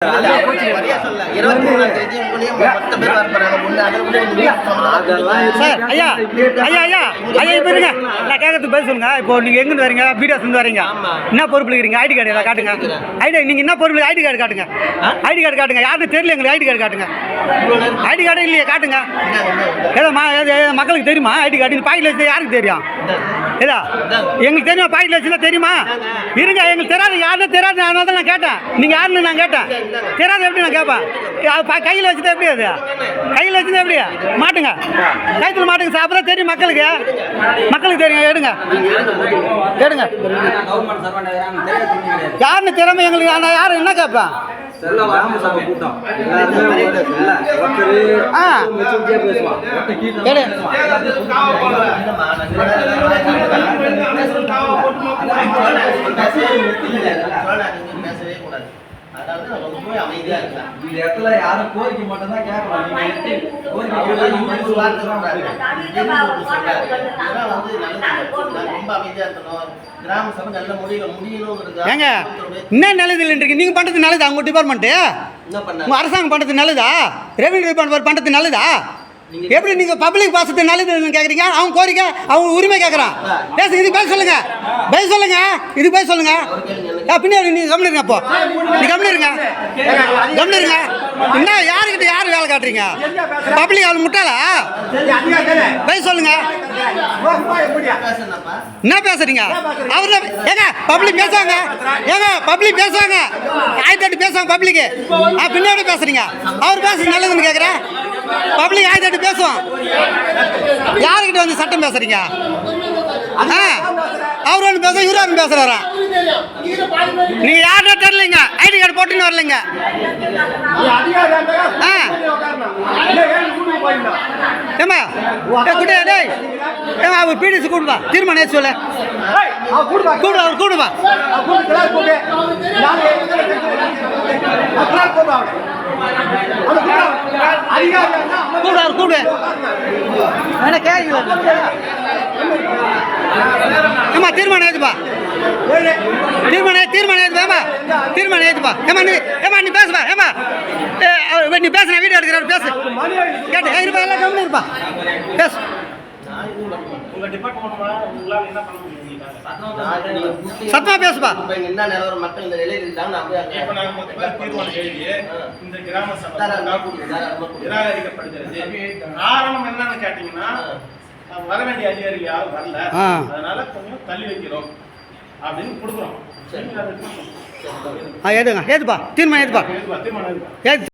நீங்க ஐயா இப்போ இருங்க. நான் கேட்கறதுக்கு பதில் சொல்லுங்க. இப்போ நீங்கள் எங்கேருந்து வரீங்க? பீடாஸ் இருந்து வரீங்க. என்ன பொறுப்பில் இருக்கிறீங்க ஐடி கார்டு காட்டுங்க. ஐடி நீங்கள் என்ன பொறுப்பில் ஐடி கார்டு காட்டுங்க. ஐடி கார்டு காட்டுங்க. யாருன்னு தெரியல எங்களுக்கு ஐடி கார்டு காட்டுங்க. ஐடி கார்டு இல்லையே காட்டுங்க. ஏதோ மக்களுக்கு தெரியுமா? ID card. பாக்கெட்டில் வச்சு யாருக்கு தெரியும்? ஏதா எங்களுக்கு தெரியுமா பாக்கெட்டில் வச்சுதான் தெரியுமா? இருங்க எங்களுக்கு தெரியாது. யாருன்னு தெரியாது. அதனால தான் நான் கேட்டேன். நீங்கள் யாருன்னு நான் கேட்டேன். தெரியாது எப்படி நான் கேட்பேன்? அது கையில் வச்சுட்டு எப்படி அது? கையில் வச்சுட்டு எப்படி? மாட்டுங்க. கைத்தில் மாட்டுங்க சார் அப்போ தெரியும் மக்களுக்கு. மக்களுக்கு தெரியும். எடுங்க. எடுங்க. யாருன்னு திறமை எங்களுக்கு நான் யாரும் என்ன கேட்பேன்? ஆ. பேசவே கூடாது அதாவது நம்ம ரொம்ப அமைதியா இருக்கலாம் இந்த இடத்துல யாரும் கோரிக்கை மட்டும் தான் கேட்கலாம் நீங்க எடுத்து கோரிக்கை கேட்டா நீங்க ஒரு வார்த்தை சொல்றாரு. இருந்து சொல்றாரு. இதெல்லாம் வந்து நல்லது. ரொம்ப அமைதியா இருக்கணும். கிராம சபை நல்ல முடிவு முடியணுங்கிறது ஏங்க என்ன நல்லது இல்லைன்றீங்க நீங்கள் பண்ணுறது நல்லதா? உங்கள் டிபார்ட்மெண்ட்டு என்ன பண்ண? உங்கள் அரசாங்கம் பண்ணுறது நல்லதா? ரெவன்யூ டிபார்ட்மெண்ட் பண்ணுறது நல்லதா? எப்படி நீங்கள் பப்ளிக் பாசத்து நல்லதுன்னு கேட்குறீங்க அவங்க கோரிக்கை அவங்க உரிமை கேட்குறான் பேச இது பேச சொல்லுங்க. பேச சொல்லுங்க. இது போய் சொல்லுங்க. பின்னாடி நீ கம்மிருங்க அப்போ. நீ கம்மிருங்க கம்மிருங்க என்ன யாருக்கிட்ட யார் வேலை காட்டுறீங்க? பப்ளிக் ஆள் முட்டாளா? போய் சொல்லுங்க. என்ன பேசுறீங்க? அவர் ஏங்க பப்ளிக் பேசுவாங்க. ஏங்க பப்ளிக் பேசுவாங்க. ஆயிரத்தி பேசுவாங்க பப்ளிக் பின்னாடி பேசுறீங்க. அவர் பேசுறது நல்லதுன்னு கேட்குறேன் பப்ளிக் ஆயிரத்தி பேசுவோம் யாருக்கிட்ட வந்து சட்டம் பேசுறீங்க? ஒன்று பேச இவரு ஒன்று பேசுறாரா? நீங்க யாருன்னா தெரியலைங்க. ஐடி கார்டு போட்டுன்னு வரலைங்க. ஆ. ஏமா ஏ குட்டி டேய். ஏமா அவர் பிடிசி கூடுவா தீர்மானம் ஏற்றி சொல்ல. கூடு அவர் கூடுவா கூடு அவர் கூடு என்ன கேட்கல ஏமா தீர்மானம் ஏற்றுப்பா தீர்மானம் தீர்மானம் ஏற்றுப்பா ஏமா தீர்மானம் ஏற்றுப்பா ஏமா நீ ஏமா நீ பேசுப்பா ஏமா ஏ, அவர் நீ பேசு நான் வீடியோ எடுக்கிறாரு பேசு கேட்டு ஏ, இருப்பா எல்லாம் கம்மி இருப்பா பேசு சத்தமா பேசுப்பா என்ன நிலவரம் மக்கள் இந்த நிலையில் இருக்காங்க காரணம் என்னன்னு கேட்டீங்கன்னா வர வேண்டிய அதிகாரி யாரும் வரல. அதனால கொஞ்சம் தள்ளி வைக்கிறோம். அப்படின்னு கொடுக்குறோம். ஆ ஏதுங்க ஏதுப்பா தீர்மானம் ஏதுப்பா. ஏது